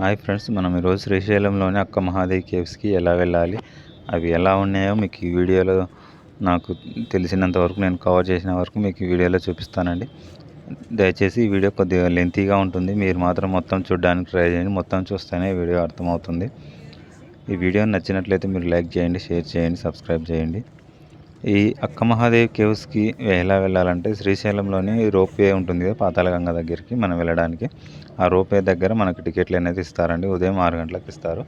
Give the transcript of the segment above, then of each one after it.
Hi friends మనం ఈరోజు శ్రీశైలంలోని అక్క మహాదేవి కేవ్స్కి ఎలా వెళ్ళాలి అవి ఎలా ఉన్నాయో మీకు ఈ వీడియోలో నాకు తెలిసినంత వరకు నేను కవర్ చేసిన వరకు మీకు ఈ వీడియోలో చూపిస్తానండి. దయచేసి ఈ వీడియో కొద్దిగా లెంతీగా ఉంటుంది మీరు మాత్రం మొత్తం చూడడానికి ట్రై చేయండి మొత్తం చూస్తేనే వీడియో అర్థమవుతుంది. ఈ వీడియో నచ్చినట్లయితే మీరు లైక్ చేయండి షేర్ చేయండి సబ్స్క్రైబ్ చేయండి. ఈ అక్క మహాదేవ్ కేవ్స్కి ఎలా వెళ్ళాలంటే శ్రీశైలంలోని రోప్వే ఉంటుంది కదా పాతాళగంగ దగ్గరికి మనం వెళ్ళడానికి. ఆ రోపే దగ్గర మనకు టికెట్లు అనేది ఇస్తారండి. ఉదయం ఆరు గంటలకు ఇస్తారు.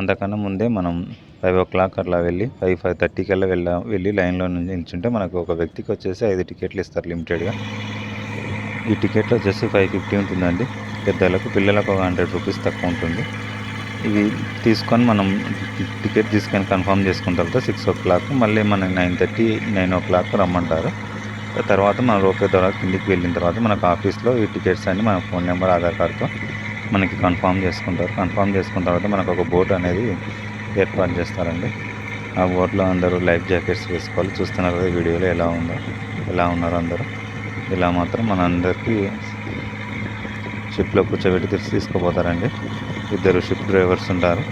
అంతకన్నా ముందే మనం ఫైవ్ ఓ క్లాక్ అట్లా వెళ్ళి ఫైవ్ ఫైవ్ థర్టీ కల్లా వెళ్ళ వెళ్ళి లైన్లో నుంచి నిల్చుంటే మనకు ఒక వ్యక్తికి వచ్చేసి ఐదు టికెట్లు ఇస్తారు లిమిటెడ్గా. ఈ టికెట్లో వచ్చేసి ఫైవ్ ఫిఫ్టీ ఉంటుందండి. పెద్దలకు పిల్లలకు ఒక హండ్రెడ్ రూపీస్ తక్కువ ఉంటుంది. ఇవి తీసుకొని మనం టికెట్ తీసుకొని కన్ఫర్మ్ చేసుకున్న తర్వాత సిక్స్ ఓ క్లాక్ మళ్ళీ మన nine thirty nine o'clock రమ్మంటారు. తర్వాత మన రోపే ద్వారా కిందికి వెళ్ళిన తర్వాత మనకు ఆఫీస్లో ఈ టికెట్స్ అన్ని మన ఫోన్ నెంబర్ ఆధార్ కార్డుతో మనకి కన్ఫామ్ చేసుకుంటారు. కన్ఫామ్ చేసుకున్న తర్వాత మనకు ఒక బోట్ అనేది ఏర్పాటు చేస్తారండి. ఆ బోట్లో అందరూ లైఫ్ జాకెట్స్ వేసుకోవాలి. చూస్తున్నారు కదా వీడియోలో ఎలా ఉందో ఎలా ఉన్నారు అందరూ? ఇలా మాత్రం మన అందరికీ షిప్లో కూర్చోబెట్టి తీసి తీసుకుపోతారండి. ఇద్దరు షిప్ డ్రైవర్స్ ఉంటారు.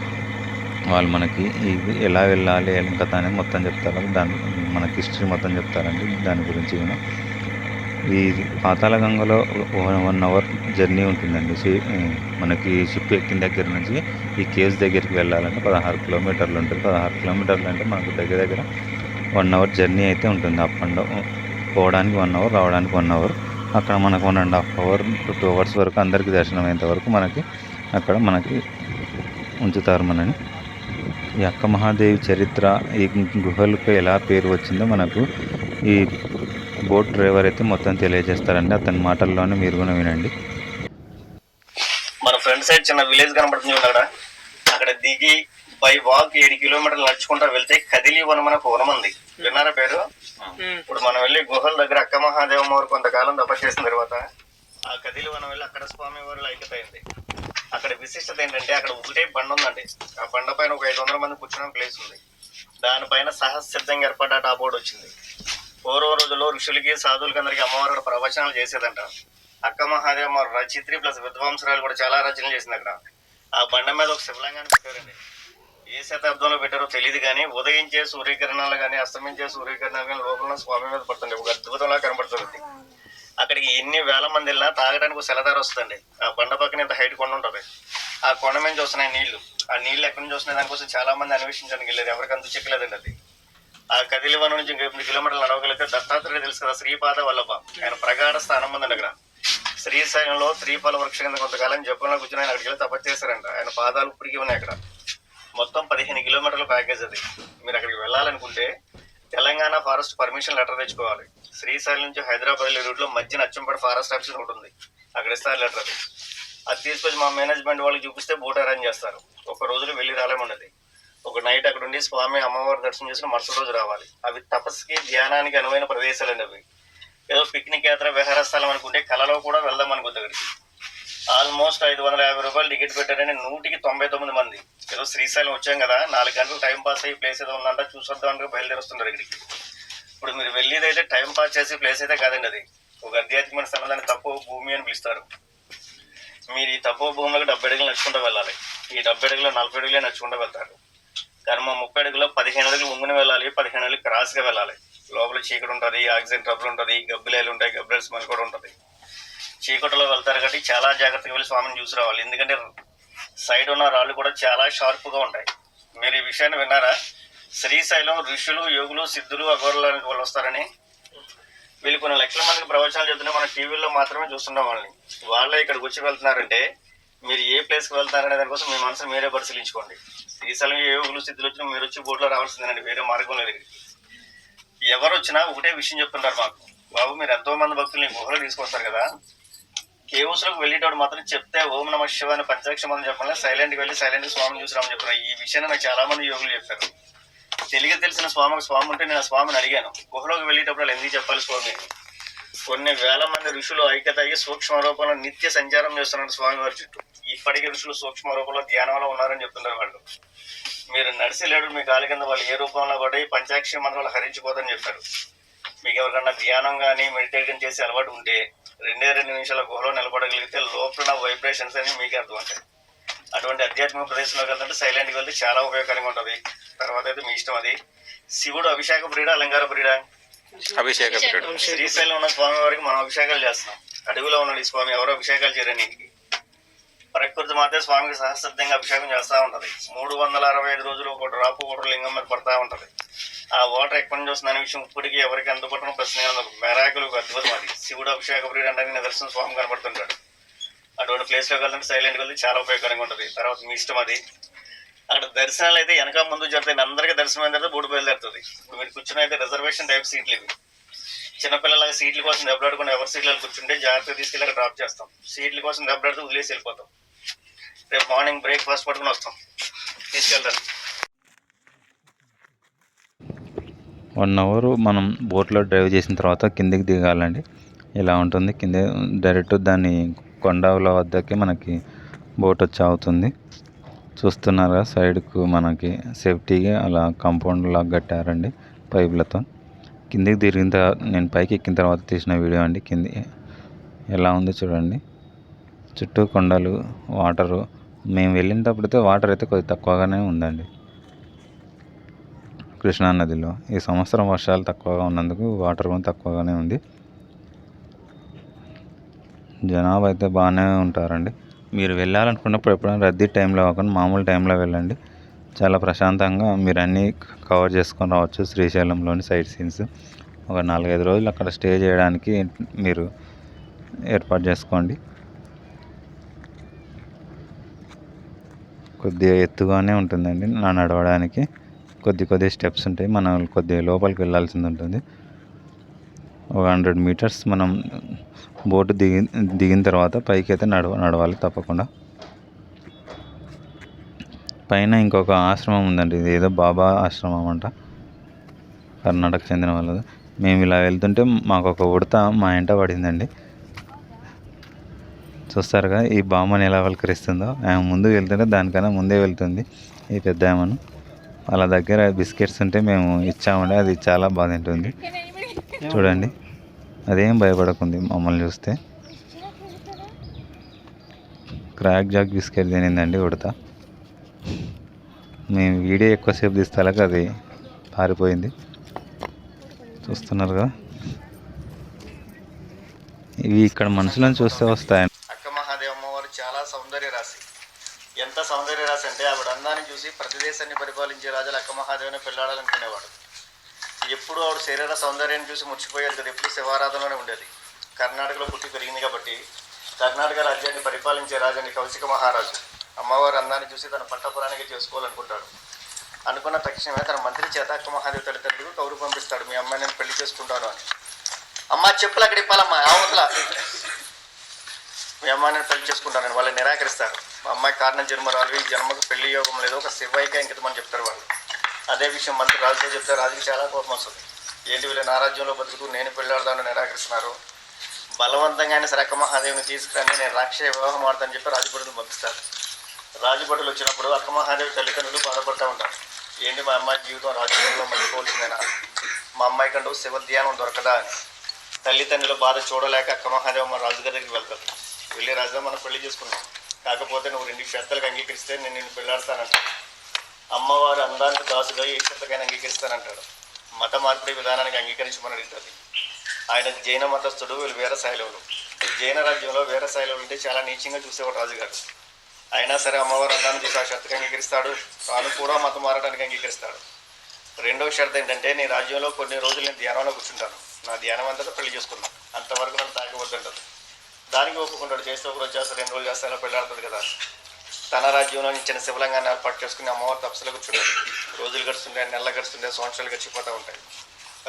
వాళ్ళు మనకి ఇది ఎలా వెళ్ళాలి ఏం కథ అనేది మొత్తం చెప్తారు. దాని మనకి హిస్టరీ మొత్తం చెప్తారండి. దాని గురించి కూడా ఈ పాతాళ గంగలో వన్ అవర్ జర్నీ ఉంటుందండి. మనకి షిప్ ఎక్కిన దగ్గర నుంచి ఈ కేవ్స్ దగ్గరికి వెళ్ళాలంటే పదహారు కిలోమీటర్లు ఉంటుంది. పదహారు కిలోమీటర్లు అంటే మనకు దగ్గర దగ్గర వన్ అవర్ జర్నీ అయితే ఉంటుంది. అప్ అండ్ డౌన్ పోవడానికి వన్ అవర్ రావడానికి వన్ అవర్. అక్కడ మనకు one and half hour two hours వరకు అందరికీ దర్శనం అయ్యేంత వరకు మనకి అక్కడ మనకి ఉంచుతారు మనని ఈ అక్క మహాదేవి చరిత్ర ఈ గుహలకు ఎలా పేరు వచ్చిందో మనకు ఈ బోట్ డ్రైవర్ అయితే మొత్తం తెలియజేస్తారండి. అతని మాటల్లోనే మీరు కూడా వినండి. మన ఫ్రంట్ సైడ్ చిన్న విలేజ్ కనబడుతుంది అక్కడ. అక్కడ దిగి బై వాక్ ఏడు కిలోమీటర్లు నడుచుకుంటా వెళ్తే కదిలి వనం అనే ఒక వనం ఉంది విన్నారా పేరు? ఇప్పుడు మనం వెళ్ళి గుహల దగ్గర అక్క మహాదేవమ్మ వారు కొంతకాలం తపస్సు చేసిన తర్వాత ఆ కదిలి వనం వెళ్ళి అక్కడ స్వామి వారు ఐక్యత అయింది అక్కడ విశిష్టత ఏంటంటే అక్కడ ఒకటే బండ ఉందండి. ఆ బండ పైన ఒక ఐదు వందల మంది కూర్చునే ప్లేస్ ఉంది. దానిపైన సహసిద్ధంగా ఏర్పడ్డ ఆ వచ్చింది. పూర్వ రోజుల్లో ఋషులకి సాధువులకి అందరికి అమ్మవారు ప్రవచనాలు చేసేదంట. అక్క మహాదేవ రచయిత్రి ప్లస్ విద్వాంసరాలు కూడా చాలా రచనలు చేసింది అక్కడ. ఆ బండ మీద ఒక శివలింగాన్ని పెట్టారండి. ఏ శతాబ్దంలో పెట్టారో తెలియదు కానీ ఉదయించే సూర్యకిరణాలు కానీ అస్తమించే సూర్యకిరణాలు కానీ లోపల స్వామి మీద పడుతుంది ఒక అద్భుతంలా కనబడుతుంది అక్కడికి ఎన్ని వేల మంది వెళ్ళినా తాగడానికి ఒక సెలదార వస్తుంది ఆ బండ పక్కన ఇంత హైట్ కొండ ఉంటుంది. ఆ కొండ మీద చూస్తున్నాయి నీళ్ళు. ఆ నీళ్ళు ఎక్కడి నుంచి వస్తున్నాయి? దానికోసం చాలా మంది అన్వేషించడానికి వెళ్ళారు ఎవరికి అంత చెక్కలేదండి అది. ఆ కదిలి వనం నుంచి ఇంకా ఎనిమిది కిలోమీటర్లు నడవగలిగితే దత్తాత్రేయ తెలుసు కదా శ్రీపాద వల్లభ. ఆయన ప్రగాఢ స్థానం ఉంది అక్కడ శ్రీశైలంలో శ్రీఫల వృక్ష కింద కొంతకాలం జపంలో కూర్చుని ఆయన అక్కడికి వెళ్ళి తపస్సు చేశారంట. ఆయన పాదాలు ఇప్పటికీ ఉన్నాయి అక్కడ. మొత్తం పదిహేను కిలోమీటర్ల ప్యాకేజ్ అది. మీరు అక్కడికి వెళ్ళాలనుకుంటే తెలంగాణ ఫారెస్ట్ పర్మిషన్ లెటర్ తెచ్చుకోవాలి. శ్రీశైలం నుంచి హైదరాబాద్ వెళ్ళే రూట్లో మధ్య అచ్చంపేట ఫారెస్ట్ ఆఫీస్ ఒకటి ఉంది అక్కడ ఇస్తారు లెటర్. అది అది తీసుకొచ్చి మా మేనేజ్మెంట్ వాళ్ళకి చూపిస్తే బోట్ అరేంజ్ చేస్తారు. ఒక రోజులో వెళ్ళి రాలేమన్నది ఒక నైట్ అక్కడ ఉండి స్వామి అమ్మవారి దర్శనం చేసిన మరుసటి రోజు రావాలి. అవి తపస్సుకి ధ్యానానికి అనువైన ప్రదేశాలండి అవి ఏదో పిక్నిక్ యాత్ర విహారస్థలం అనుకుంటే కలలో కూడా వెళ్దాం అనుకుంది అక్కడికి. ఆల్మోస్ట్ ఐదు వందల యాభై రూపాయలు టికెట్ పెట్టారని నూటికి తొంభై తొమ్మిది మంది. ఏదో శ్రీశైలం వచ్చాం కదా నాలుగు గంటలు టైం పాస్ అయ్యి ప్లేస్ ఏదో ఉందంట చూసొద్దాం అంటే బయలుదేరుస్తున్నారు ఇక్కడికి. ఇప్పుడు మీరు వెళ్ళేది అయితే టైం పాస్ చేసే ప్లేస్ అయితే కాదండి అది. ఒక అధ్యాత్మికమైన స్థలం తప్పు తక్కువ భూమి అని పిలుస్తారు. మీరు ఈ తక్కువ భూమిలోకి డెబ్బై అడుగులు నడుచుకుంటూ వెళ్ళాలి. ఈ డెబ్బై అడుగులో నలభై అడుగులే నడుచుకుంటూ వెళ్తారు. కానీ మా ముప్పై అడుగులో పదిహేను అడుగులు ముంగుని వెళ్ళాలి పదిహేను అడుగులు క్రాస్గా వెళ్ళాలి. లోపల చీకటి ఉంటుంది ఆక్సిజన్ ట్రబుల్ ఉంటుంది గబ్బిలేలు ఉంటాయి గబ్బిలేలు స్మెల్ కూడా ఉంటుంది. చీకటిలో వెళ్తారు కాబట్టి చాలా జాగ్రత్తగా వెళ్ళి స్వామిని చూసి రావాలి. ఎందుకంటే సైడ్ ఉన్న రాళ్ళు కూడా చాలా షార్ప్గా ఉంటాయి. మీరు ఈ విషయాన్ని విన్నారా? శ్రీశైలం ఋషులు యోగులు సిద్ధులు అఘోరులు వాళ్ళు వస్తారని వీళ్ళు కొన్ని లక్షల మందికి ప్రవచనాలు చెప్తున్నా మన టీవీలో మాత్రమే చూస్తున్నాం వాళ్ళని. వాళ్ళే ఇక్కడికి వచ్చి వెళ్తున్నారంటే మీరు ఏ ప్లేస్కి వెళ్తారనే దానికోసం మీ మనసును మీరే పరిశీలించుకోండి. శ్రీశైలం ఏ యోగులు సిద్ధులు వచ్చినా మీరు వచ్చి బోట్లో రావాల్సిందేనండి వేరే మార్గం లేదు ఎవరు వచ్చినా ఒకటే విషయం చెప్తుంటారు మాకు. బాబు మీరు ఎంతో మంది భక్తులు గుహలో తీసుకొస్తారు కదా. కేవ్స్లోకి వెళ్ళేటప్పుడు మాత్రం చెప్తే ఓం నమ శివ అని పంచాక్షరం చెప్పాలి సైలెంట్ వెళ్ళి సైలెంట్ స్వామి స్వామిని చెప్పారు ఈ విషయాన్ని నాకు చాలా మంది యోగులు చెప్పారు. తెలియ తెలిసిన స్వామికి స్వామి ఉంటే నేను ఆ స్వామిని అడిగాను. గుహలోకి వెళ్ళేటప్పుడు వాళ్ళు ఎందుకు చెప్పాలి స్వామి? కొన్ని వేల మంది ఋషులు ఐక్యత అయ్యి సూక్ష్మ రూపంలో నిత్య సంచారం చేస్తున్నారు స్వామి వారి చుట్టూ. ఇప్పటికీ ఋషులు సూక్ష్మ రూపంలో ధ్యానంలో ఉన్నారని చెప్తున్నారు వాళ్ళు. మీరు నడిసి లేడు మీ కాలి కింద వాళ్ళు ఏ రూపంలో పడి ఈ పంచాక్షి మంత్రాలు హరించిపోదని చెప్పారు. మీకు ఎవరికన్నా ధ్యానం కానీ మెడిటేషన్ చేసే అలవాటు ఉంటే రెండే రెండు నిమిషాల గుహలో నిలబడగలిగితే లోపల వైబ్రేషన్స్ అని మీకు అర్థం ఉంటాయి అటువంటి ఆధ్యాత్మిక ప్రదేశంలోకి వెళ్తుంటే సైలెంట్గా వెళ్తే చాలా ఉపయోగకరంగా ఉంటుంది. తర్వాత అయితే మీ ఇష్టం అది. శివుడు అభిషేక ప్రియుడా అలంకార ప్రియుడా అభిషేక శ్రీశైలం ఉన్న స్వామి వారికి మనం అభిషేకాలు చేస్తాం అడవిలో ఉన్నాడు ఈ స్వామి ఎవరో అభిషేకాలు చేయరని ఇంటికి? ప్రకృతి మాతే స్వామికి సహస్రద్ధంగా అభిషేకం చేస్తూ ఉంటుంది. మూడు వందల అరవై ఐదు రోజులు ఒక డ్రాపు ఓటర్ లింగం మీద పడతా ఉంటుంది. ఆ వాటర్ ఎక్కడి నుంచి వస్తుందనే విషయం ఇప్పటికీ ఎవరికి అందుబాటులో ప్రశ్న మెరాకులు అద్భుతం అది. శివుడు అభిషేక ప్రియుడు అంటే నిదర్శనం స్వామి కనబడుతుంటాడు అటువంటి ప్లేస్లోకి వెళ్తే వెళ్తుంటే సైలెంట్కి వెళ్తే చాలా ఉపయోగకరంగా ఉంటుంది. తర్వాత మీ ఇష్టం అది. అక్కడ దర్శనాలు అయితే వెనక ముందు జరుగుతాయి అందరికీ దర్శనం అయిన తర్వాత బూడి బయలుదేరుతుంది. ఇప్పుడు మీరు కూర్చుని అయితే రిజర్వేషన్ టైప్ సీట్లు ఇవి. చిన్నపిల్లలకి సీట్ల కోసం దెబ్బలాడుకుని ఎవరి సీట్లలో కూర్చుంటే జాగ్రత్తగా తీసుకెళ్ళి అక్కడ డ్రాప్ చేస్తాం. సీట్ల కోసం దెబ్బలాడుతూ వదిలేసి వెళ్ళిపోతాం. రేపు మార్నింగ్ బ్రేక్ఫాస్ట్ పట్టుకుని వస్తాం. తీసుకెళ్తాను వన్ అవర్ మనం బోట్లో డ్రైవ్ చేసిన తర్వాత కిందికి దిగాలండి. ఇలా ఉంటుంది. కింద డైరెక్ట్ దాన్ని కొండల వద్దకి మనకి బోట్ వచ్చి అవుతుంది చూస్తున్నారా సైడ్కు మనకి సేఫ్టీగా అలా కంపౌండ్ లాగా కట్టారండి పైపులతో. కిందికి తిరిగిన తర్వాత నేను పైకి ఎక్కిన తర్వాత తీసిన వీడియో అండి. కింది ఎలా ఉందో చూడండి. చుట్టూ కొండలు వాటరు మేము వెళ్ళినప్పుడైతే వాటర్ అయితే కొద్ది తక్కువగానే ఉందండి. కృష్ణా నదిలో ఈ సంవత్సరం వర్షాలు తక్కువగా ఉన్నందుకు వాటర్ కూడా తక్కువగానే ఉంది. జనాభా అయితే బాగానే ఉంటారండి. మీరు వెళ్ళాలనుకున్నప్పుడు ఎప్పుడైనా రద్దీ టైంలో కాకుండా మామూలు టైంలో వెళ్ళండి. చాలా ప్రశాంతంగా మీరు అన్నీ కవర్ చేసుకొని రావచ్చు శ్రీశైలంలోని సైట్ సీన్స్. ఒక నాలుగైదు రోజులు అక్కడ స్టే చేయడానికి మీరు ఏర్పాటు చేసుకోండి. కొద్దిగా ఎత్తుగానే ఉంటుందండి నా నడవడానికి. కొద్ది కొద్ది స్టెప్స్ ఉంటాయి. మనం కొద్దిగా లోపలికి వెళ్ళాల్సింది ఉంటుంది. ఒక హండ్రెడ్ మీటర్స్ మనం బోటు దిగి దిగిన తర్వాత పైకి అయితే నడవ నడవాలి తప్పకుండా. పైన ఇంకొక ఆశ్రమం ఉందండి. ఇది ఏదో బాబా ఆశ్రమం అంట. కర్ణాటక చెందిన వాళ్ళది. మేము ఇలా వెళ్తుంటే మాకు ఒక ఉడత మా ఇంట పడిందండి. చూస్తారుగా ఈ బామ్మని ఎలా పలకరిస్తుందో ఆమె ముందుకు వెళ్తుంటే దానికన్నా ముందే వెళ్తుంది ఈ పెద్ద ఆమెను. వాళ్ళ దగ్గర బిస్కెట్స్ ఉంటే మేము ఇచ్చామండి అది చాలా బాగా తింటుంది. చూడండి అదేం భయపడకుంది మమ్మల్ని చూస్తే. క్రాక్ జాక్ బిస్కెట్ తినిందండి ఉడత. మేము వీడియో ఎక్కువసేపు తీస్తాలకు అది పారిపోయింది. చూస్తున్నారు కదా ఇవి ఇక్కడ మనుషులను చూస్తే వస్తాయి అక్క మహాదేవ అమ్మవారు చాలా సౌందర్య రాశి సౌందర్య రాశి అంటే ఆవిడ అందాన్ని చూసి ప్రతి దేశాన్ని పరిపాలించే రాజులు అక్క మహాదేవిని పెళ్ళాడాలనుకునేవాడు ఎప్పుడు ఆవిడ శరీర సౌందర్యాన్ని చూసి ముచ్చిపోయేది కదా. ఎప్పుడు శివారాధనలోనే ఉండేది. కర్ణాటకలో పుట్టి పెరిగింది కాబట్టి కర్ణాటక రాజ్యాన్ని పరిపాలించే రాజాని కౌశిక మహారాజు. అమ్మవారి అందాన్ని చూసి తన పట్టపురానికి చేసుకోవాలనుకుంటాడు. అనుకున్న తక్షణమే తన మంత్రి చేత అక్క మహాదేవి తల్లిదండ్రులు కౌరు పంపిస్తాడు. మీ అమ్మాయి నేను పెళ్ళి చేసుకుంటాను అని. అమ్మ చెప్పులు అక్కడ ఇప్పాలమ్మా అవతల మీ అమ్మాయిని పెళ్ళి చేసుకుంటారని వాళ్ళు నిరాకరిస్తారు. మా అమ్మాయి కారణం జన్మరాలు ఈ జన్మకు పెళ్ళి యోగం లేదు ఒక శివైక ఇంకితమని చెప్తారు వాళ్ళు. అదే విషయం మంత్రి రాజుతో చెప్తే రాజుకి చాలా కోపం వస్తుంది. ఏంటి వీళ్ళు నా రాజ్యంలో బతుకుతూ నేను పెళ్ళాడదాన్ని నిరాకరిస్తున్నారు? బలవంతంగా అయినా సరే అక్క మహాదేవిని తీసుకురండి నేను రాక్షస వివాహం ఆడతానని చెప్పి రాజభటులు పంపిస్తారు. రాజభటులు వచ్చినప్పుడు అక్క మహాదేవి తల్లిదండ్రులు బాధపడుతూ ఉంటారు. ఏంటి మా అమ్మాయి జీవితం రాజకీయంలో మర్చిపోవలసిందేనా? మా అమ్మాయి కంటూ శివ ధ్యానం దొరకదా అని. తల్లిదండ్రుల బాధ చూడలేక అక్క మహాదేవి మా రాజుగారి దగ్గరికి వెళ్తారు. వెళ్ళి రాజా మనం పెళ్ళి చేసుకున్నాం. కాకపోతే నువ్వు రెండు పెద్దలకు అంగీకరిస్తే నేను నిన్ను పెళ్ళాడతానంట అమ్మవారు అందానికి దాసుగా ఏ శ్రద్ధకైనా అంగీకరిస్తానంటాడు. మత మార్పిడి విధానానికి అంగీకరించమని అడుగుతుంది. ఆయన జైన మతస్థుడు వీళ్ళు వేరే శైలవులు. జైన రాజ్యంలో వీర శైలవులు అంటే చాలా నీచంగా చూసేవాడు రాజుగారు అయినా సరే అమ్మవారు అందాన్ని చూసి ఆ షరతుకు అంగీకరిస్తాడు. తాను కూడా మతం మారడానికి అంగీకరిస్తాడు. రెండవ షరత్ ఏంటంటే నీ రాజ్యంలో కొన్ని రోజులు నేను ధ్యానంలో కూర్చుంటాను. నా ధ్యానం అంతా పెళ్ళి చేసుకున్నాను. అంతవరకు నన్ను తాగవద్దంటారు దానికి ఒప్పుకుంటాడు. చేస్తే ఒక రోజు చేస్తే రెండు రోజులు చేస్తే అలా పెళ్ళాడుతుంది కదా. తన రాజ్యంలో చిన్న శివలింగాన్ని ఏర్పాటు చేసుకుని అమ్మవారి తపస్సులో కూర్చుంటాడు రోజులు గడుస్తుంటాయి నెలలు గడుస్తుంటాయి సంవత్సరాలు గడిచిపోతూ ఉంటాయి.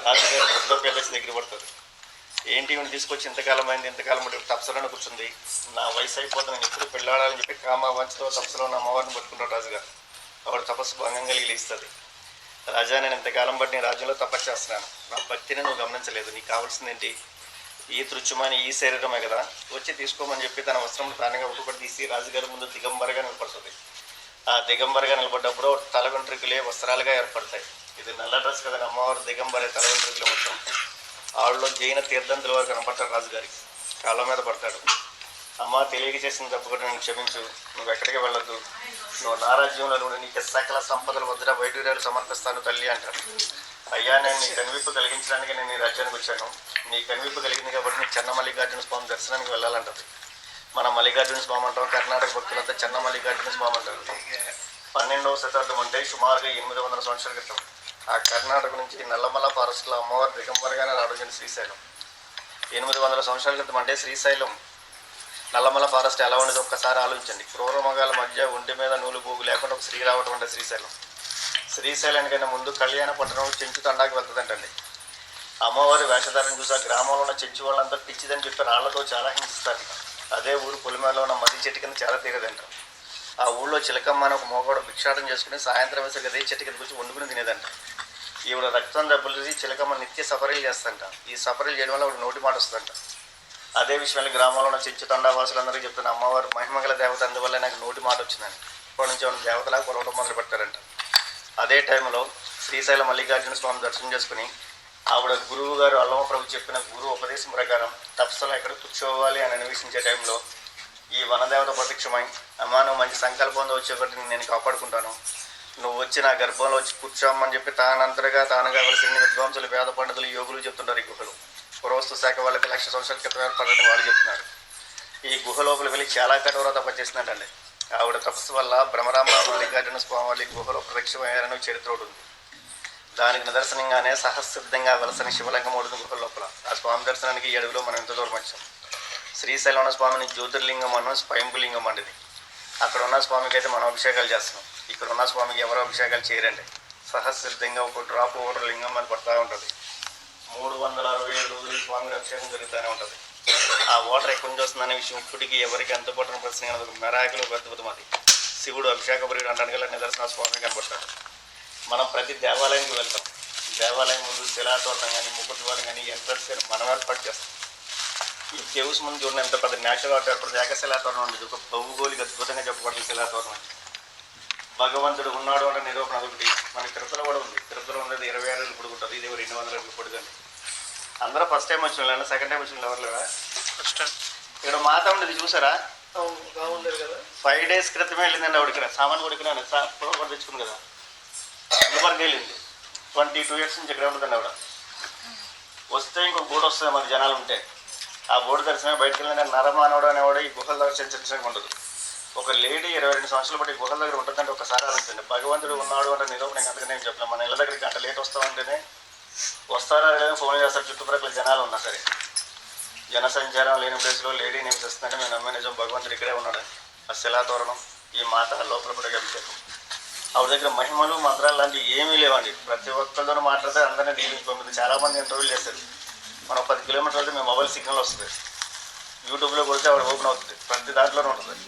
రాజుగారు వృద్ధోపేద దగ్గర పడుతుంది. ఏంటి ఇవన్నీ తీసుకొచ్చి ఇంతకాలం అయింది ఇంతకాలం ఉంటే తపస్సులోనే కూర్చుంది. నా వయసు అయిపోతుంది నేను ఎప్పుడు పెళ్ళాడాలని చెప్పి కామ వంచతో తపస్సులో ఉన్న అమ్మవారిని పట్టుకుంటాడు రాజుగారు. ఆవిడ తపస్సు భంగం కలిగి ఇస్తుంది రాజా నేను ఇంతకాలం బట్టి నేను రాజ్యంలో తపస్సు చేస్తున్నాను. నా భక్తిని నువ్వు గమనించలేదు. నీకు కావాల్సింది ఏంటి? ఈ తృచ్యమైన ఈ శరీరమే కదా? వచ్చి తీసుకోమని చెప్పి తన వస్త్రములు తానుగా ఒక్కొక్కటి తీసి రాజుగారి ముందు దిగంబరగా నిలబడుతుంది. ఆ దిగంబరగా నిలబడ్డప్పుడు తల వెంట్రుకలే వస్త్రాలుగా ఏర్పడతాయి. ఇది నల్ల డ్రెస్ కదా అమ్మవారు దిగంబరే తల వెంట్రుకలు మొత్తం ఆవిడలో జైన తీర్థంతుల వారు కనపడతాడు రాజుగారికి? కాళ్ళ మీద పడతాడు. అమ్మ తెలియక చేసిన తప్పు కూడా నేను క్షమించు. నువ్వు ఎక్కడికి వెళ్ళొద్దు. నువ్వు నా రాజ్యంలో నువ్వు నీకు సకల సంపదలు వద్ద వైడూర్యాలు సమర్పిస్తాను తల్లి అంటాడు. అయ్యా నేను నీ కనువిప్పు కలిగించడానికి నేను నీ రాజ్యానికి వచ్చాను. నీ కనువిప్పు కలిగింది కాబట్టి నేను చెన్న మల్లికార్జున స్వామి దర్శనానికి వెళ్ళాలంటది. మన మల్లికార్జున స్వామి అంటాం కర్ణాటక భక్తులంతా చెన్న మల్లికార్జున స్వామి అంటారు. పన్నెండవ శతాబ్దం అంటే సుమారుగా ఎనిమిది వందల సంవత్సరాల క్రితం. ఆ కర్ణాటక నుంచి నల్లమల ఫారెస్ట్లో అమ్మవారు దిగంబరగానే రావడం శ్రీశైలం. ఎనిమిది వందల సంవత్సరాల క్రితం అంటే శ్రీశైలం. నల్లమల ఫారెస్ట్ ఎలా ఉండేది ఒక్కసారి ఆలోచించండి. క్రూరమగాల మధ్య ఒంటి మీద నూలు పోగు లేకుండా ఒక శ్రీ రావటం అంటే శ్రీశైలం. శ్రీశైలానికైనా ముందు కళ్యాణ పట్టణం చెంచు తండాకి వెళ్తుందంటండి. అమ్మవారి వేషధారణ చూసి ఆ గ్రామంలో ఉన్న చెంచు వాళ్ళంతా పిచ్చిదని చెప్పి రాళ్ళతో చాలా హింసిస్తారు. అదే ఊరు పొలిమేరలో ఉన్న మది చెట్టు కింద చాలా తీరదంట ఆ ఊళ్ళో చిలకమ్మ అని ఒక మోగోడు భిక్షాటం చేసుకుని సాయంత్రం వేసరికి అదే చెట్టు కింద కూర్చొని వండుకుని తినేదంట. ఈవిడ రక్తం దెబ్బలు చిలకమ్మ నిత్య సఫరీలు చేస్తంట ఈ సఫరీలు చేయడం వల్ల ఆవిడ నోటి మాట వస్తుందంట అదే విషయంలో గ్రామంలో ఉన్న చెంచు తండావాసులందరికీ చెప్తున్న అమ్మవారు మహిమగల దేవత అందువల్ల నాకు నోటి మాట వచ్చిందని ఇప్పటి నుంచి ఆవిడ దేవతలాగా కొలవడం మొదలు పెట్టారంట అదే టైంలో శ్రీశైల మల్లికార్జున స్వామి దర్శనం చేసుకుని ఆవిడ గురువు గారు అల్లమ ప్రభు చెప్పిన గురు ఉపదేశం ప్రకారం తపస్సులో ఎక్కడ కూర్చోవాలి అని అన్వేషించే టైంలో ఈ వనదేవత ప్రత్యక్షమై అమ్మా నువ్వు మంచి సంకల్పంతో వచ్చేప్పటిని నేను కాపాడుకుంటాను. నువ్వు వచ్చి నా గర్భంలో వచ్చి కూర్చోమని చెప్పి తానంతరగా తానుగా కలిసిన విద్వాంసులు వేద పండితులు యోగులు చెప్తుంటారు ఈ గుహలు. పురవస్తు శాఖ వాళ్ళకి లక్ష సంవత్సరాల క్రితం ఏర్పడని వాళ్ళు చెప్తున్నారు. ఈ గుహ లోపల వెళ్ళి చాలా కఠోర తపస్సు చేసినట్టండి ఆవిడ తపస్సు వల్ల భ్రమరాంబ మల్లికార్జున స్వామి గుహలో ప్రత్యక్షమయ్యారని చరిత్ర ఉంది. దానికి నిదర్శనంగానే సహస్సిద్ధంగా వలసన శివలింగం గుహ లోపల ఆ స్వామి దర్శనానికి అడవిలో మనం ఎంత దూరం వచ్చాం. శ్రీశైలం ఉన్న స్వామిని జ్యోతిర్లింగం అన్న స్వయంభులింగం అంటది. అక్కడ ఉన్న స్వామికి అయితే మనం అభిషేకాలు చేస్తున్నాం. ఇక్కడ ఉన్న స్వామికి ఎవరో అభిషేకాలు చేయరండి. సహస్సిద్ధంగా ఒక డ్రాప్ ఓవర్ లింగం అని పడతా ఉంటుంది. మూడు వందల అరవై ఏడు రోజులు స్వామికి అభిషేకం జరుగుతూనే ఉంటుంది. ఆ వాటర్ ఎక్కడి నుంచి వస్తుందనే విషయం ఇప్పటికీ ఎవరికి అంతుపట్టిన ప్రశ్న కాదు. ఒక మెరాకులు ఒక అద్భుతం అది. శివుడు అభిషేక ప్రియుడు అంటానికి నిదర్శన స్వామి కనపడతాడు. మనం ప్రతి దేవాలయానికి వెళ్తాం. దేవాలయం ముందు శిలాతోరణం కానీ ముఖద్వారం కానీ ఎంట్రన్స్ కానీ మనం ఏర్పాటు చేస్తాం. ఈ కేవ్స్ ముందు చూడండి ఎంత పెద్ద నేచురల్ ఆర్ట్ ఏర్పడితే ఏకశిలాతోరణం ఉండేది. ఒక భౌగోళిక అద్భుతంగా చెప్పబడిన శిలాతోరణం భగవంతుడు ఉన్నాడు అంటే నిరూపణ అదొకటి. మన తిరుపతిలో కూడా ఉంది. తిరుపతిలో ఉండేది ఇరవై ఆరు ఏళ్ళు పొడుగు ఇది రెండు వందల ఏళ్ళు పొడుగండి. అందరూ ఫస్ట్ టైం వచ్చిన వాళ్ళు సెకండ్ టైం వచ్చిన వాళ్ళు ఎవరు లేరా? ఇక్కడ మాత ఉండేది చూసారా? బాగుండదు కదా. ఫైవ్ డేస్ క్రితమే వెళ్ళిందండి ఆవిడకి సామాన్ కొడుకున్నాను పొడవు కూడా తెచ్చుకుంది కదా. గుల్బర్గ్ వెళ్ళింది. ట్వంటీ టూ ఇయర్స్ నుంచి ఇక్కడే ఉంటుందండి ఆవిడ. వస్తే ఇంకొక బోర్డు వస్తుంది మాకు జనాలు ఉంటే. ఆ బోర్డు దర్శనం బయటకు వెళ్ళిన నరమానవుడు అనేవాడు ఈ గుహల దగ్గర సంచరించడానికి ఉండదు. ఒక లేడీ ఇరవై రెండు సంవత్సరాలు బట్టి గుహల దగ్గర ఉంటుందంటే ఒకసారి ఆలోచించండి. భగవంతుడు ఉన్నాడు అంటే నిరూపణ ఇంకా అంతగా నేను చెప్పలేను మన ఇళ్ళ దగ్గరికి గంట లేట్ వస్తామంటేనే వస్తారా లేదా ఫోన్ చేస్తారు చుట్టుపక్కల జనాలు ఉన్నా సరే. జన సంచారం లేని ప్లేస్లో లేడీ నేమ్స్ నివసిస్తుందంటే మేము నమ్మే నిజం భగవంతుడు ఇక్కడే ఉన్నాడు. ఆ శిలాతోరణం ఈ మాత లోపల కూడా అభిషేకం ఆవిడ దగ్గర మహిమలు మంత్రాలు లాంటివి ఏమీ లేవండి. ప్రతి ఒక్కరితో మాట్లాడితే అందరినీ డీలింగ్ పంపింది చాలా మంది ఇంటర్వ్యూలు చేస్తారు. మనం పది కిలోమీటర్లు వెళ్తే మీ మొబైల్ సిగ్నల్ వస్తుంది. యూట్యూబ్లో కొడితే ఆవిడ ఓపెన్ అవుతుంది. ప్రతి దాంట్లోనే ఉంటుంది.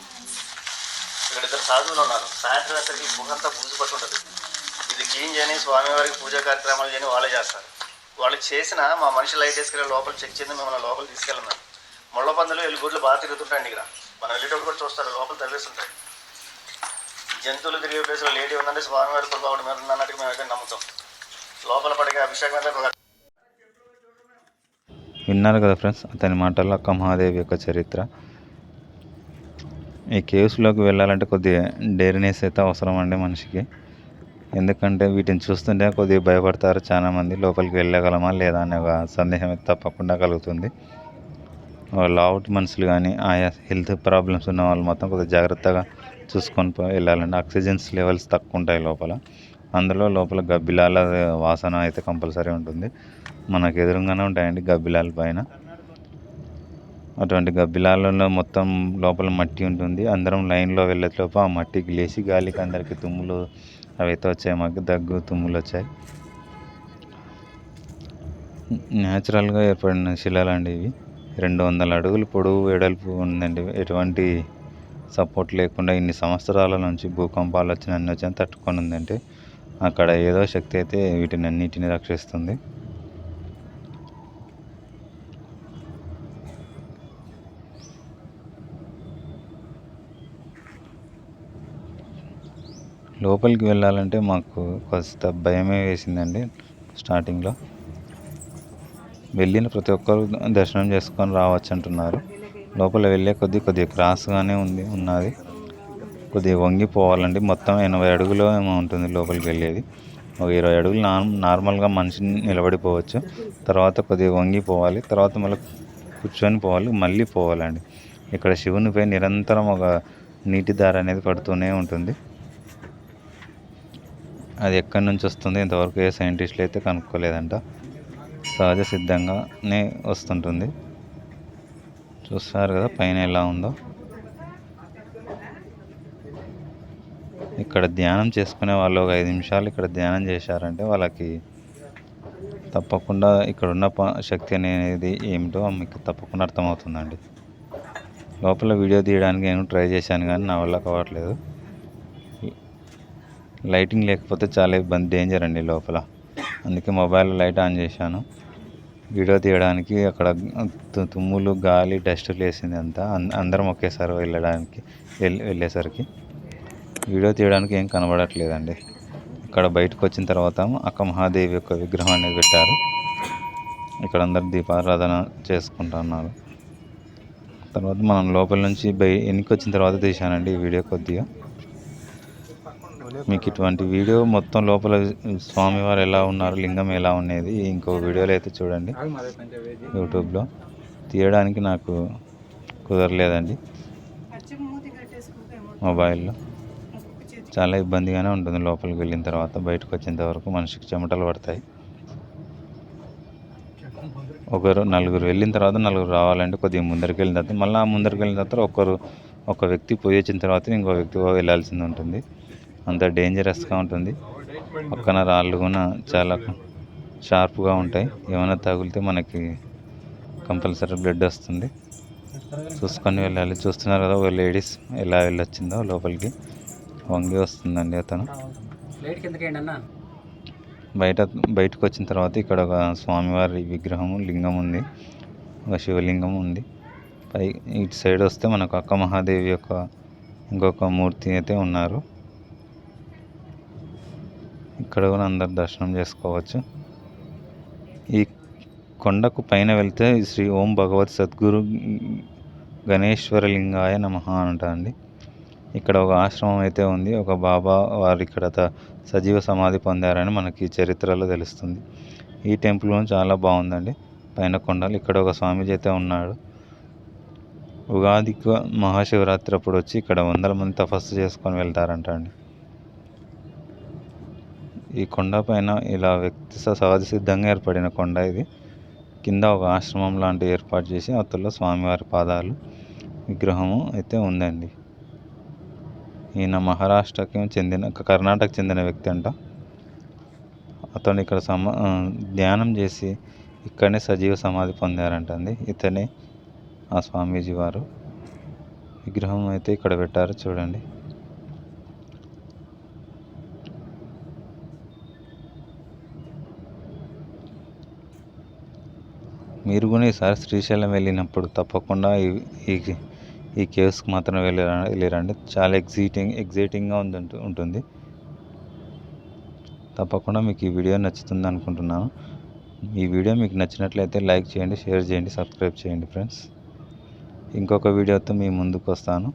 ఇక్కడ ఇద్దరు సాధువులు ఉన్నారు. సాయంత్రం వేసరికి ముఖంతా బూజు పట్టి ఉంటుంది. ఇది క్లీన్ చేయని స్వామివారికి పూజా కార్యక్రమాలు చేయని వాళ్ళే చేస్తారు. వాళ్ళు చేసిన మా మనిషి లైట్ వేసుకెళ్ళి లోపల చెక్ చేసి మిమ్మల్ని లోపల తీసుకెళ్ళమన్నారు. ముళ్ళ పందులు గుడ్లు బాగా తిరుగుతుంటాయండి ఇక్కడ. మనం వెళ్ళేటప్పుడు కూడా చూస్తారు లోపల తవ్వేస్తుంటాయి. జంతువులు తిరిగే ప్లేస్లో లేడీ ఉందంటే స్వామివారి కృప ఆవిడ మీద ఉందన్నట్టుగా అయితే నమ్ముతాం. లోపల పడిగే అభిషేకం అయితే విన్నారు కదా ఫ్రెండ్స్ అతని మాటల్లో అక్క మహాదేవి యొక్క చరిత్ర. ఈ కేవ్స్లోకి వెళ్ళాలంటే కొద్దిగా డేర్నెస్ అయితే అవసరం అండి మనిషికి. ఎందుకంటే వీటిని చూస్తుంటే కొద్దిగా భయపడతారు చాలామంది. లోపలికి వెళ్ళగలమా లేదా అనే ఒక సందేహం అయితే తప్పకుండా కలుగుతుంది. లావుట్ మనుషులు కానీ ఆయా హెల్త్ ప్రాబ్లమ్స్ ఉన్న వాళ్ళు మొత్తం కొద్దిగా జాగ్రత్తగా చూసుకొని పో- వెళ్ళాలండి. ఆక్సిజన్స్ లెవెల్స్ తక్కువ ఉంటాయి లోపల. అందులో లోపల గబ్బిలాల వాసన అయితే కంపల్సరీ ఉంటుంది. మనకు ఎదురుగానే ఉంటాయండి గబ్బిలాల పైన. అటువంటి గబ్బిలాలలో మొత్తం లోపల మట్టి ఉంటుంది. అందరం లైన్లో వెళ్ళేలోపు ఆ మట్టికి లేచి గాలికి అందరికి తుమ్ములు అవైతే వచ్చాయి మాకు దగ్గు తుమ్ములు వచ్చాయి. న్యాచురల్గా ఏర్పడిన శిలాలండి ఇవి. రెండు వందల అడుగులు పొడవు వెడల్పు ఉందండి. ఎటువంటి సపోర్ట్ లేకుండా ఇన్ని సంవత్సరాల నుంచి భూకంపాలు వచ్చిన అన్ని వచ్చిన తట్టుకొని ఉందంటే అక్కడ ఏదో శక్తి అయితే వీటిని అన్నిటిని రక్షిస్తుంది. లోపలికి వెళ్ళాలంటే మాకు కాస్త భయమే వేసిందండి స్టార్టింగ్లో. వెళ్ళిన ప్రతి ఒక్కరు దర్శనం చేసుకొని రావచ్చు అంటున్నారు. లోపల వెళ్ళే కొద్ది కొద్దిగా క్రాస్గానే ఉంది ఉన్నది. కొద్దిగా వంగిపోవాలండి మొత్తం ఎనభై అడుగులో ఏమో ఉంటుంది లోపలికి వెళ్ళేది. ఒక ఇరవై అడుగులు నార్ నార్మల్గా మనిషిని నిలబడిపోవచ్చు. తర్వాత కొద్దిగా వంగిపోవాలి తర్వాత మళ్ళీ కూర్చొని పోవాలి. మళ్ళీ పోవాలండి. ఇక్కడ శివునిపై నిరంతరం ఒక నీటి దార అనేది పడుతూనే ఉంటుంది. అది ఎక్కడి నుంచి వస్తుంది? ఇంతవరకు ఏ సైంటిస్టులు అయితే కనుక్కోలేదంట. సహజ సిద్ధంగానే వస్తుంటుంది. చూస్తారు కదా పైన ఎలా ఉందో. ఇక్కడ ధ్యానం చేసుకునే వాళ్ళు ఒక ఐదు నిమిషాలు ఇక్కడ ధ్యానం చేశారంటే వాళ్ళకి తప్పకుండా ఇక్కడ ఉన్న ప- శక్తి అనేది ఏమిటో మీకు తప్పకుండా అర్థమవుతుందండి. లోపల వీడియో తీయడానికి నేను ట్రై చేశాను కానీ నా వల్ల కావట్లేదు. లైటింగ్ లేకపోతే చాలా ఇబ్బంది డేంజర్ అండి లోపల. అందుకే మొబైల్ లైట్ ఆన్ చేశాను. వీడియో తీయడానికి అక్కడ తుమ్ములు గాలి డస్ట్ లేసింది అంతా. అందరం ఒకేసారి వెళ్ళడానికి వెళ్ళేసరికి. వీడియో తీయడానికి ఏం కనబడట్లేదండి. ఇక్కడ బయటకు వచ్చిన తర్వాత అక్క మహాదేవి యొక్క విగ్రహం అనేది పెట్టారు. ఇక్కడ అందరు దీపారాధన చేసుకుంటున్నారు. తర్వాత మనం లోపల నుంచి బయ వెనక్కి వచ్చిన తర్వాత తీశానండి ఈ వీడియో కొద్దిగా. మీకు ఇటువంటి వీడియో మొత్తం లోపల స్వామివారు ఎలా ఉన్నారు లింగం ఎలా ఉండేది ఇంకో వీడియోలో అయితే చూడండి. యూట్యూబ్లో. తీయడానికి నాకు కుదరలేదండి. మొబైల్లో. చాలా ఇబ్బందిగానే ఉంటుంది లోపలికి వెళ్ళిన తర్వాత బయటకు వచ్చేంత వరకు మనిషికి చెమటలు పడతాయి. ఒకరు నలుగురు వెళ్ళిన తర్వాత నలుగురు రావాలంటే కొద్దిగా ముందరికి వెళ్ళిన తర్వాత మళ్ళీ ఆ ముందరికి వెళ్ళిన తర్వాత ఒకరు ఒక వ్యక్తి పోయి వచ్చిన తర్వాత ఇంకో వ్యక్తి వెళ్ళాల్సింది ఉంటుంది. అంత డేంజరస్గా ఉంటుంది. పక్కన రాళ్ళు కూడా చాలా షార్ప్గా ఉంటాయి. ఏమైనా తగిలితే మనకి కంపల్సరీ బ్లడ్ వస్తుంది. చూసుకొని వెళ్ళాలి. చూస్తున్నారు కదా ఒక లేడీస్ ఎలా వెళ్ళొచ్చిందో లోపలికి. వంగి వస్తుందండి అతను. బయట బయటకు వచ్చిన తర్వాత ఇక్కడ ఒక స్వామివారి విగ్రహము లింగం ఉంది. ఒక శివలింగం ఉంది. పై ఇటు సైడ్ వస్తే మనకు అక్క మహాదేవి యొక్క ఇంకొక మూర్తి అయితే ఉన్నారు. ఇక్కడ కూడా అందరు దర్శనం చేసుకోవచ్చు. ఈ కొండకు పైన వెళ్తే శ్రీ ఓం భగవత్ సద్గురు గణేశ్వర లింగాయ నమః అని అంటండి ఇక్కడ ఒక ఆశ్రమం అయితే ఉంది. ఒక బాబా వారు ఇక్కడ త- సజీవ సమాధి పొందారని మనకి చరిత్రలో తెలుస్తుంది. ఈ టెంపుల్ చాలా బాగుందండి. పైన కొండలు ఇక్కడ ఒక స్వామీజీ అయితే ఉన్నాడు. ఉగాదికి మహాశివరాత్రి అప్పుడు వచ్చి ఇక్కడ వందల మంది తపస్సు చేసుకొని వెళ్తారంట అండి ఈ కొండ పైన ఇలా వ్యక్తి స- సహజ సిద్ధంగా ఏర్పడిన కొండ ఇది. కింద ఒక ఆశ్రమం లాంటి ఏర్పాటు చేసి అతల్లో స్వామివారి పాదాలు విగ్రహము అయితే ఉందండి. ఈయన మహారాష్ట్రకి చెందిన కర్ణాటక చెందిన వ్యక్తి అంట. అతను ఇక్కడ సమ ధ్యానం చేసి ఇక్కడనే సజీవ సమాధి పొందారంటండి. ఇతనే ఆ స్వామీజీ వారు. విగ్రహం అయితే ఇక్కడ పెట్టారు చూడండి. మీరు కూడా ఈసారి శ్రీశైలం వెళ్ళినప్పుడు తప్పకుండా ఈ ఈ ఈ కేవ్స్కి మాత్రం వెళ్ళి వెళ్ళిరండి. చాలా ఎగ్జైటింగ్ ఎగ్జైటింగ్గా ఉంది ఉంటుంది. తప్పకుండా మీకు ఈ వీడియో నచ్చుతుంది అనుకుంటున్నాను. ఈ వీడియో మీకు నచ్చినట్లయితే లైక్ చేయండి షేర్ చేయండి సబ్స్క్రైబ్ చేయండి ఫ్రెండ్స్. ఇంకొక వీడియోతో మీ ముందుకు వస్తాను.